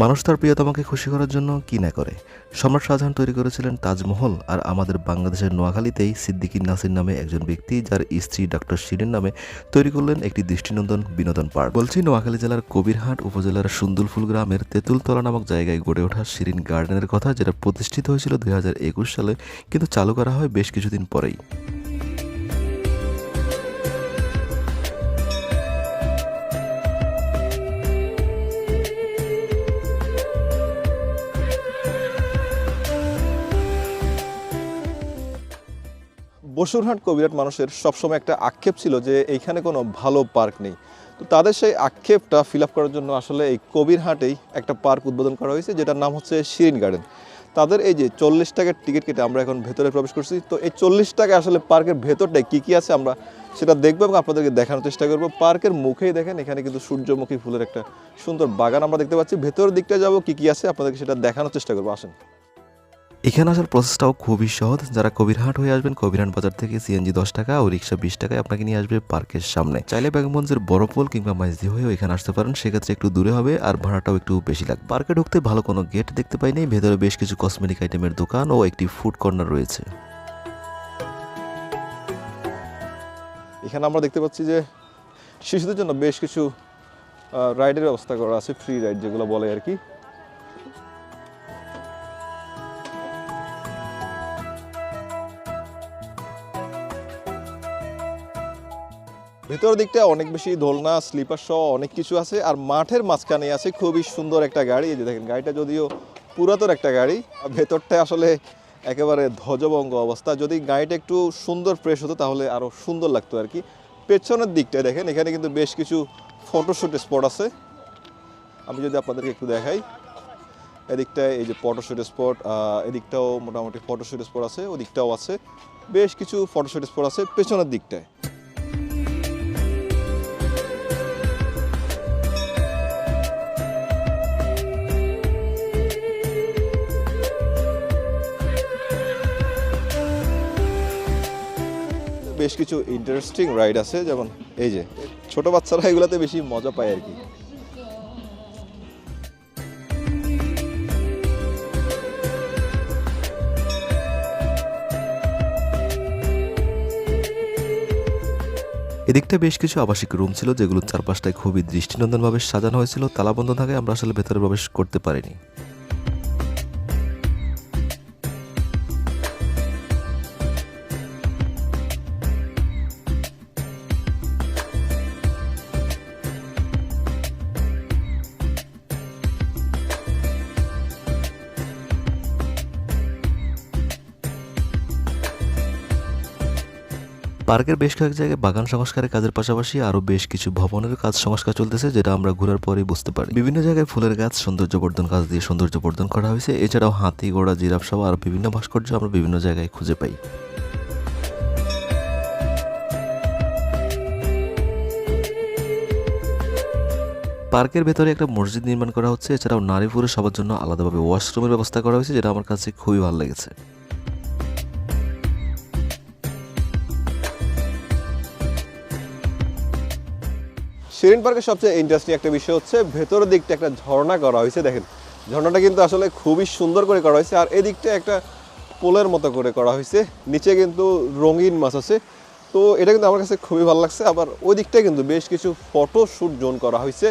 মানুষ তার প্রিয়তমাকে খুশি করার জন্য কি না করে? সম্রাট শাহজাহান তৈরি করেছিলেন তাজমহল আর আমাদের বাংলাদেশের নোয়াখালীতেই সিদ্দিকির নাসির নামে একজন ব্যক্তি যার স্ত্রী ডক্টর শিরিন নামে তৈরি করলেন একটি দৃষ্টিনন্দন বিনোদন পার্ক। বলছি, নোয়াখালী জেলার কবিরহাট উপজেলার সুন্দুলফুল গ্রামের তেঁতুলতলা নামক জায়গায় গড়ে ওঠা শিরিন গার্ডেনের কথা, যেটা প্রতিষ্ঠিত হয়েছিল দুই হাজার একুশ সালে, কিন্তু চালু করা হয় বেশ কিছুদিন পরেই। বসুরহাট কবিরাট মানুষের সবসময় একটা আক্ষেপ ছিল যে এইখানে কোনো ভালো পার্ক নেই। তো তাদের সেই আক্ষেপটা ফিল করার জন্য আসলে এই কবিরহাটেই একটা পার্ক উদ্বোধন করা হয়েছে, যেটার নাম হচ্ছে শিরিন গার্ডেন। তাদের এই যে চল্লিশ টাকার টিকিট কেটে আমরা এখন ভেতরে প্রবেশ করছি, তো এই চল্লিশ টাকা আসলে পার্কের ভেতরটায় কী কী আছে আমরা সেটা দেখব এবং আপনাদেরকে দেখানোর চেষ্টা করব। পার্কের মুখেই দেখেন, এখানে কিন্তু সূর্যমুখী ফুলের একটা সুন্দর বাগান আমরা দেখতে পাচ্ছি। ভেতরের দিকটা যাব, কী কী আছে আপনাদেরকে সেটা দেখানোর চেষ্টা করব। আসেন। এখানে আসার প্রসেসটাও খুবই সহজ। যারা কবিরহাট হয়ে আসবেন, কবিরহাট বাজার থেকে সিএনজি দশ টাকা ও রিক্সা বিশ টাকায় আপনাকে নিয়ে আসবে পার্কের সামনে। চাইলে বেগমগঞ্জের বড়পোল কিংবা মাইজদি হয়েও এখানে আসতে পারেন। সেক্ষেত্রে একটু দূরে হবে আর ভাড়াটাও একটু বেশি লাগবে। পার্কে ঢুকতে ভালো কোনো গেট দেখতে পাইনি। ভেতরে বেশ কিছু কসমেটিক আইটেমের দোকান ও একটি ফুড কর্নার রয়েছে। এখানে আমরা দেখতে পাচ্ছি যে শিশুদের জন্য বেশ কিছু রাইডের ব্যবস্থা করা আছে ফ্রি রাইড যেগুলো বলে আর কি। ভেতর দিকটা অনেক বেশি দোলনা স্লিপার সহ অনেক কিছু আছে আর মাঠের মাঝখানে আছে খুবই সুন্দর একটা গাড়ি। এই যে দেখেন, গাড়িটা যদিও পুরাতন একটা গাড়ি ভেতরটা আসলে একেবারে ধ্বজভঙ্গ অবস্থা। যদি গাড়িটা একটু সুন্দর ফ্রেশ হতো তাহলে আরও সুন্দর লাগতো আর কি। পেছনের দিকটা দেখেন, এখানে কিন্তু বেশ কিছু ফটোশ্যুট স্পট আছে। আমি যদি আপনাদেরকে একটু দেখাই, এদিকটায় এই যে ফটোশ্যুট স্পট এদিকটাও মোটামুটি ফটোশ্যুট স্পট আছে, ওদিকটাও আছে। বেশ কিছু ফটোশ্যুট স্পট আছে পেছনের দিকটায়। বেশ কিছু ইন্টারেস্টিং রাইড আছে। যেমন এই যে, ছোট বাচ্চারা এগুলাতে বেশি মজা পায় আর কি। এদিকটা বেশ কিছু আবাসিক রুম ছিল, যেগুলোর চারপাশটায় খুবই দৃষ্টিনন্দনভাবে সাজানো হয়েছিল। তালাবন্ধ থাকায় আমরা আসলে ভেতরে প্রবেশ করতে পারিনি। পার্কের বেশ কয়েক জায়গায় বাগান সংস্কারের কাজের পাশাপাশি আরও বেশ কিছু ভবনের কাজ সংস্কার চলতেছে, যেটা আমরা ঘোরার পরেই বুঝতে পারি। বিভিন্ন জায়গায় ফুলের গাছ, সৌন্দর্যবর্ধন কাজ দিয়ে সৌন্দর্য বর্ধন করা হয়েছে। এছাড়াও হাতি, ঘোড়া, জিরাফ সহ আরও বিভিন্ন ভাস্কর্য আমরা বিভিন্ন জায়গায় খুঁজে পাই। পার্কের ভেতরে একটা মসজিদ নির্মাণ করা হচ্ছে। এছাড়াও নারী পুরুষ সবার জন্য আলাদাভাবে ওয়াশরুমের ব্যবস্থা করা হয়েছে, যেটা আমার কাছে খুবই ভালো লেগেছে। শিরিন পার্কের সবচেয়ে ইন্টারেস্টিং একটা বিষয় হচ্ছে ভেতরের দিকটা একটা ঝর্ণা করা হয়েছে। দেখেন, ঝর্ণাটা কিন্তু আসলে খুবই সুন্দর করে করা হয়েছে, আর এদিকটা একটা পোলের মতো করে করা হয়েছে। নিচে কিন্তু রঙিন মাছ আছে। তো এটা কিন্তু আমার কাছে খুবই ভালো লাগছে। আবার ওই দিকটায় কিন্তু বেশ কিছু ফটো শ্যুট জোন করা হয়েছে।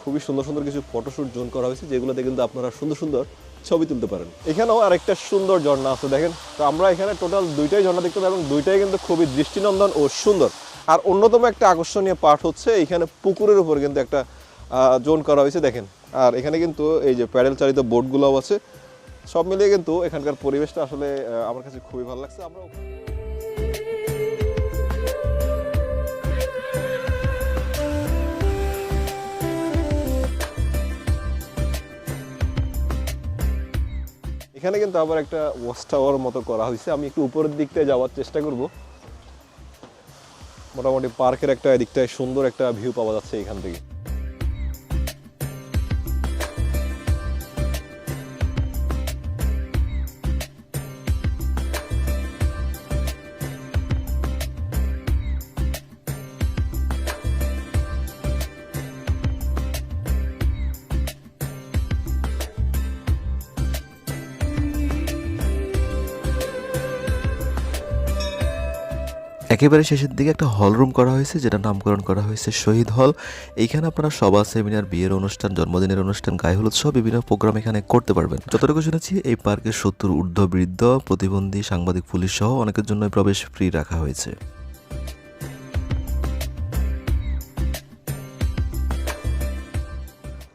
খুবই সুন্দর সুন্দর কিছু ফটো শ্যুট জোন করা হয়েছে, যেগুলোতে কিন্তু আপনারা সুন্দর সুন্দর ছবি তুলতে পারেন। এখানেও আরেকটা সুন্দর ঝর্ণা আছে, দেখেন। তো আমরা এখানে টোটাল দুইটাই ঝর্ণা দেখতে পাই এবং দুইটাই কিন্তু খুবই দৃষ্টিনন্দন ও সুন্দর। আর অন্যতম একটা আকর্ষণীয় পার্ট হচ্ছে এখানে পুকুরের উপর কিন্তু একটা জোন করা হয়েছে, দেখেন। আর এখানে কিন্তু এই যে প্যাডেল চালিত বোটগুলোও আছে। সব মিলিয়ে কিন্তু এখানকার পরিবেশটা আসলে আমার কাছে খুবই ভালো লাগছে। আমরা এখানে কিন্তু আবার একটা ওয়াচ টাওয়ার মতো করা হয়েছে। আমি একটু উপরের দিকটায় যাওয়ার চেষ্টা করব। মোটামুটি পার্কের একটা এদিকটায় সুন্দর একটা ভিউ পাওয়া যাচ্ছে এখান থেকে। একেবারে শেষের দিকে একটা হল রুম করা হয়েছে, যেটা নামকরণ করা হয়েছে শহীদ হল এইখানে আপনারা সভা সেমিনার বিয়ের অনুষ্ঠান, জন্মদিনের অনুষ্ঠান, গায়ে হলুদ সহ বিভিন্ন প্রোগ্রাম এখানে করতে পারবেন। যতটুকু শুনেছি, এই পার্কে সত্তর ঊর্ধ্ব বৃদ্ধ প্রতিবন্ধী, সাংবাদিক, পুলিশ সহ অনেকের জন্য প্রবেশ ফ্রি রাখা হয়েছে।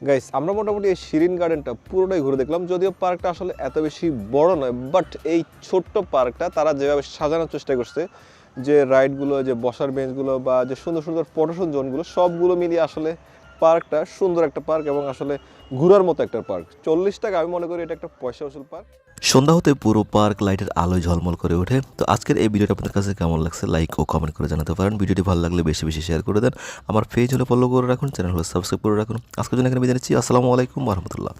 গাইস আমরা মোটামুটি এই শিরিন গার্ডেনটা পুরোটাই ঘুরে দেখলাম, যদিও পার্কটা আসলে এত বেশি বড় নয় বাট এই ছোট্ট পার্কটা তারা যেভাবে সাজানোর চেষ্টা করছে যে রাইডগুলো যে বসার বেঞ্চগুলো বা যে সুন্দর সুন্দর পটোশন জোনগুলো সবগুলো মিলিয়ে আসলে পার্কটা সুন্দর একটা পার্ক এবং আসলে ঘোরার মতো একটা পার্ক। চল্লিশ টাকা আমি মনে করি এটা একটা পয়সা উসুল পার্ক। সন্ধ্যা হতে পুরো পার্ক লাইটের আলোয় ঝলমল করে ওঠে। তো আজকের এই ভিডিওটা আপনাদের কাছে কেমন লাগছে লাইক ও কমেন্ট করে জানাতে পারেন। ভিডিওটি ভালো লাগলে বেশি বেশি শেয়ার করে দেন। আমার পেজ হলে ফলো করে রাখুন চ্যানেল হলে সাবস্ক্রাইব করে রাখুন। আজকের জন্য এখানে বিদায় নিচ্ছি। আসসালামু আলাইকুম রহমতুল্লাহ।